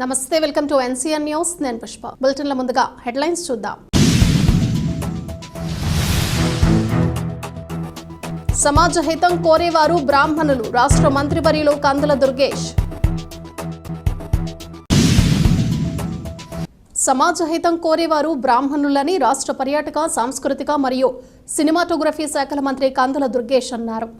నమస్తే welcome to NCN news. నేను పుష్ప. బులెటిన్ల ముందుగా హెడ్లైన్స్ చూద్దాం. సమాజ హితం కోరేవారు బ్రాహ్మణులు. రాష్ట్ర మంత్రివర్యులు కందుల దుర్గేష్. సమాజ హితం కోరేవారు బ్రాహ్మణులని రాష్ట్ర పర్యాటక సాంస్కృతిక మరియు సినిమాటోగ్రఫీ శాఖల మంత్రి కందుల దుర్గేష్ అన్నారు.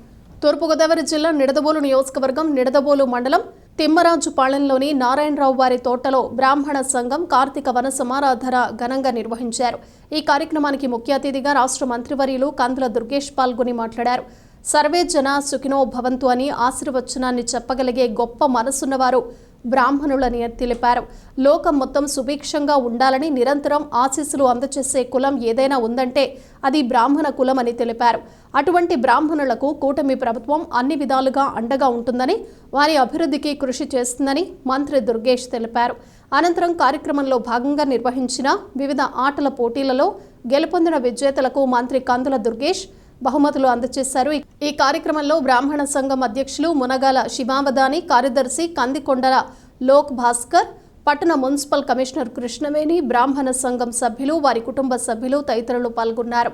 తూర్పుగోదావరి జిల్లా నిడదబోలు నియోజకవర్గం నిడదబోలు మండలం తిమ్మరాజుపాళెంలోని నారాయణరావు వారి తోటలో బ్రాహ్మణ సంఘం కార్తీక వన సమారాధన ఘనంగా నిర్వహించారు. ఈ కార్యక్రమానికి ముఖ్య అతిథిగా రాష్ట్ర మంత్రివర్యులు కందుల దుర్గేష్ పాల్గొని మాట్లాడారు. సర్వే జన సుఖినో భవంతు అని ఆశీర్వచనాన్ని చెప్పగలిగే గొప్ప మనసున్నవారు బ్రాహ్మణులని తెలిపారు. లోకం మొత్తం సుభిక్షంగా ఉండాలని నిరంతరం ఆశీస్సులు అందచేసే కులం ఏదైనా ఉందంటే అది బ్రాహ్మణ కులం అని తెలిపారు. అటువంటి బ్రాహ్మణులకు కూటమి ప్రభుత్వం అన్ని విధాలుగా అండగా ఉంటుందని వారి అభివృద్ధికి కృషి చేస్తుందని మంత్రి దుర్గేష్ తెలిపారు. అనంతరం కార్యక్రమంలో భాగంగా నిర్వహించిన వివిధ ఆటల పోటీలలో గెలుపొందిన విజేతలకు మంత్రి కందుల దుర్గేష్ బహుమతులు అందజేశారు. ఈ కార్యక్రమంలో బ్రాహ్మణ సంఘం అధ్యక్షులు మునగాల శివావదాని కార్యదర్శి కందికొండల లోక్ భాస్కర్ పట్టణ మున్సిపల్ కమిషనర్ కృష్ణవేణి బ్రాహ్మణ సంఘం సభ్యులు వారి కుటుంబ సభ్యులు తదితరులు పాల్గొన్నారు.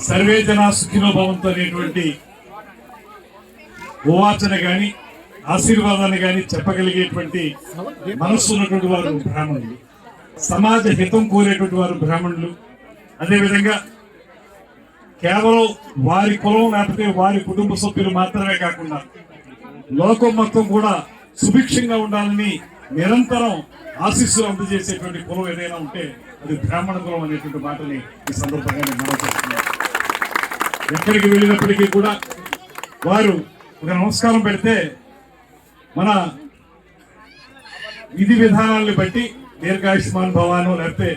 సర్వే అనేటువంటి ఓవాచన గాని ఆశీర్వాదాన్ని కానీ చెప్పగలిగేటువంటి మనస్సు ఉన్నటువంటి వారు బ్రాహ్మణులు. సమాజ హితం కోరేటువంటి వారు బ్రాహ్మణులు. అదేవిధంగా కేవలం వారి కులం లేకపోతే వారి కుటుంబ సభ్యులు మాత్రమే కాకుండా లోకం మొత్తం కూడా సుభిక్షంగా ఉండాలని నిరంతరం ఆశీస్సులు అందజేసేటువంటి కులం ఏదైనా ఉంటే అది బ్రాహ్మణ కులం అనేటువంటి మాటని ఈ సందర్భంగా నేను మనం చేస్తున్నాను. ఎక్కడికి వెళ్ళినప్పటికీ కూడా వారు ఒక నమస్కారం పెడితే మన విధి విధానాలను బట్టి దీర్ఘాయుష్మాన్ భవాను లేకపోతే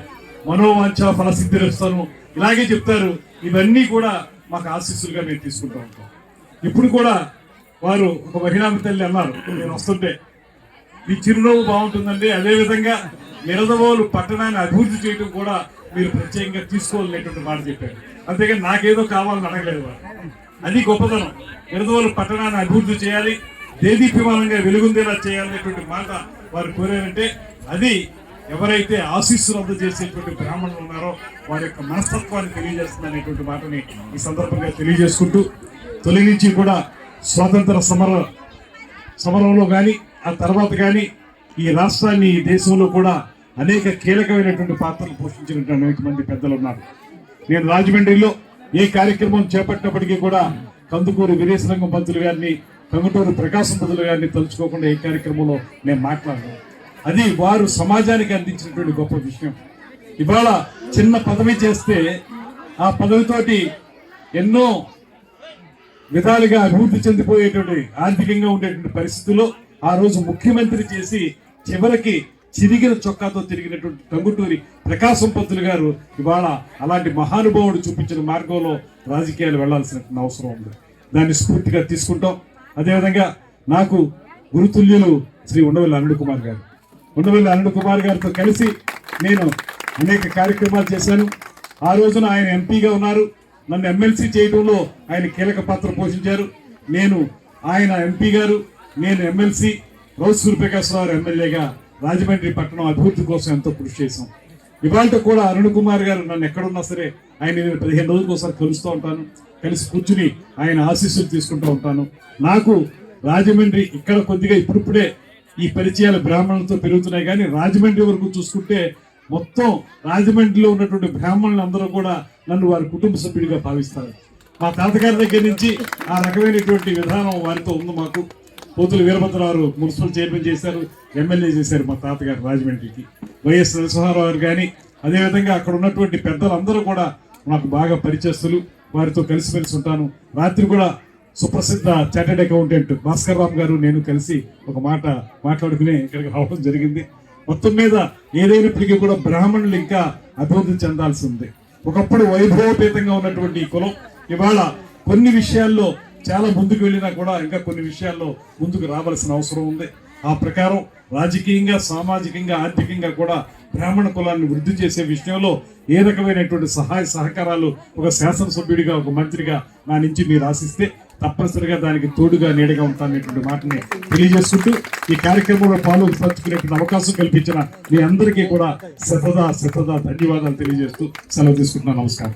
మనోవాంఛ ఫలసిద్ధిరస్తాను ఇలాగే చెప్తారు. ఇవన్నీ కూడా మాకు ఆశీస్సులుగా మేము తీసుకుంటూ ఉంటాం. ఇప్పుడు కూడా వారు ఒక మహిళా తల్లి అన్నారు. నేను వస్తుంటే మీ చిరునవ్వు బాగుంటుందండి. అదేవిధంగా నిరదవోలు పట్టణాన్ని అభివృద్ధి చేయడం కూడా మీరు ప్రత్యేకంగా తీసుకోవాలనేటువంటి మాట చెప్పారు. అంతేగాని నాకేదో కావాలని అడగలేదు వారు. అది గొప్పతనం. నిరదవోలు పట్టణాన్ని అభివృద్ధి చేయాలి. దేదీప్యమానంగా వెలుగుందేలా చేయాలనేటువంటి మాట వారు కోరారంటే అది ఎవరైతే ఆశీస్సులు అందజేసేటువంటి బ్రాహ్మణులు ఉన్నారో వారి యొక్క మనస్తత్వాన్ని తెలియజేస్తుందనేటువంటి మాటని ఈ సందర్భంగా తెలియజేసుకుంటూ తొలి నుంచి కూడా స్వాతంత్ర సమర సమరంలో కానీ ఆ తర్వాత కానీ ఈ రాష్ట్రాన్ని ఈ దేశంలో కూడా అనేక కీలకమైనటువంటి పాత్రలు పోషించినటువంటి అనేక మంది పెద్దలు ఉన్నారు. నేను రాజమండ్రిలో ఏ కార్యక్రమం చేపట్టినప్పటికీ కూడా కందుకూరు వీరేశరంగం పంతులు గారిని కంగుటూరు ప్రకాశం పంతులు గారిని తలుచుకోకుండా ఏ కార్యక్రమంలో నేను మాట్లాడను. అది వారు సమాజానికి అందించినటువంటి గొప్ప విషయం. ఇవాళ చిన్న పదవి చేస్తే ఆ పదవితోటి ఎన్నో విధాలుగా అభివృద్ధి చెందిపోయేటువంటి ఆర్థికంగా ఉండేటువంటి పరిస్థితుల్లో ఆ రోజు ముఖ్యమంత్రి చేసి చివరికి చిరిగిన చొక్కాతో తిరిగినటువంటి టంగుటూరి ప్రకాశం పంతులు గారు ఇవాళ అలాంటి మహానుభావుడు చూపించిన మార్గంలో రాజకీయాలు వెళ్ళాల్సిన అవసరం ఉంది. దాన్ని స్ఫూర్తిగా తీసుకుంటాం. అదేవిధంగా నాకు గురుతుల్యులు శ్రీ ఉండవల్లి అరుణ్ కుమార్ గారు. ఉండవల్లి అరుణ్ కుమార్ గారితో కలిసి నేను అనేక కార్యక్రమాలు చేశాను. ఆ రోజున ఆయన ఎంపీగా ఉన్నారు. నన్ను ఎమ్మెల్సీ చేయడంలో ఆయన కీలక పాత్ర పోషించారు. నేను ఆయన ఎంపీ గారు. నేను ఎమ్మెల్సీ. రోజు సూర్యప్రకాశ్రావు ఎమ్మెల్యేగా రాజమండ్రి పట్టణం అభివృద్ధి కోసం ఎంతో కృషి చేశాం. ఇవాళ కూడా అరుణ్ కుమార్ గారు నన్ను ఎక్కడున్నా సరే ఆయన నేను పదిహేను రోజులకు ఒకసారి కలుస్తూ ఉంటాను. కలిసి కూర్చుని ఆయన ఆశీస్సులు తీసుకుంటూ ఉంటాను. నాకు రాజమండ్రి ఇక్కడ కొద్దిగా ఇప్పుడిప్పుడే ఈ పరిచయాలు బ్రాహ్మణులతో పెరుగుతున్నాయి. కానీ రాజమండ్రి వరకు చూసుకుంటే మొత్తం రాజమండ్రిలో ఉన్నటువంటి బ్రాహ్మణులు అందరూ కూడా నన్ను వారి కుటుంబ సభ్యుడిగా భావిస్తారు. మా తాతగారి దగ్గర నుంచి ఆ రకమైనటువంటి విధానం వారితో ఉంది మాకు. పోతుల వీరభద్రరావు మున్సిపల్ చైర్మన్ చేశారు ఎమ్మెల్యే చేశారు మా తాతగారు రాజమండ్రికి. వైఎస్ నరసింహారావు గారు కానీ అదేవిధంగా అక్కడ ఉన్నటువంటి పెద్దలందరూ కూడా నాకు బాగా పరిచయస్తులు. వారితో కలిసిమెలిసి ఉంటాను. రాత్రి కూడా సుప్రసిద్ధ చార్టెడ్ అకౌంటెంట్ భాస్కర్ రామ్ గారు నేను కలిసి ఒక మాట మాట్లాడుకుని ఇక్కడికి రావడం జరిగింది. మొత్తం మీద ఏదైనప్పటికీ కూడా బ్రాహ్మణులు ఇంకా అభివృద్ధి చెందాల్సి ఉంది. ఒకప్పుడు వైభవపేతంగా ఉన్నటువంటి ఈ కులం ఇవాళ కొన్ని విషయాల్లో చాలా ముందుకు వెళ్ళినా కూడా ఇంకా కొన్ని విషయాల్లో ముందుకు రావాల్సిన అవసరం ఉంది. ఆ ప్రకారం రాజకీయంగా సామాజికంగా ఆర్థికంగా కూడా బ్రాహ్మణ కులాన్ని వృద్ధి చేసే విషయంలో ఏ రకమైనటువంటి సహాయ సహకారాలు ఒక శాసనసభ్యుడిగా ఒక మంత్రిగా నా నుంచి మీరు ఆశిస్తే తప్పనిసరిగా దానికి తోడుగా నీడగా ఉంటాననేటువంటి మాటని తెలియజేస్తుంటూ ఈ కార్యక్రమంలో పాలు పంచుకునేటువంటి అవకాశం కల్పించిన మీ అందరికీ కూడా శతదా శతదా ధన్యవాదాలు తెలియజేస్తూ సెలవు తీసుకుంటున్నాను. నమస్కారం.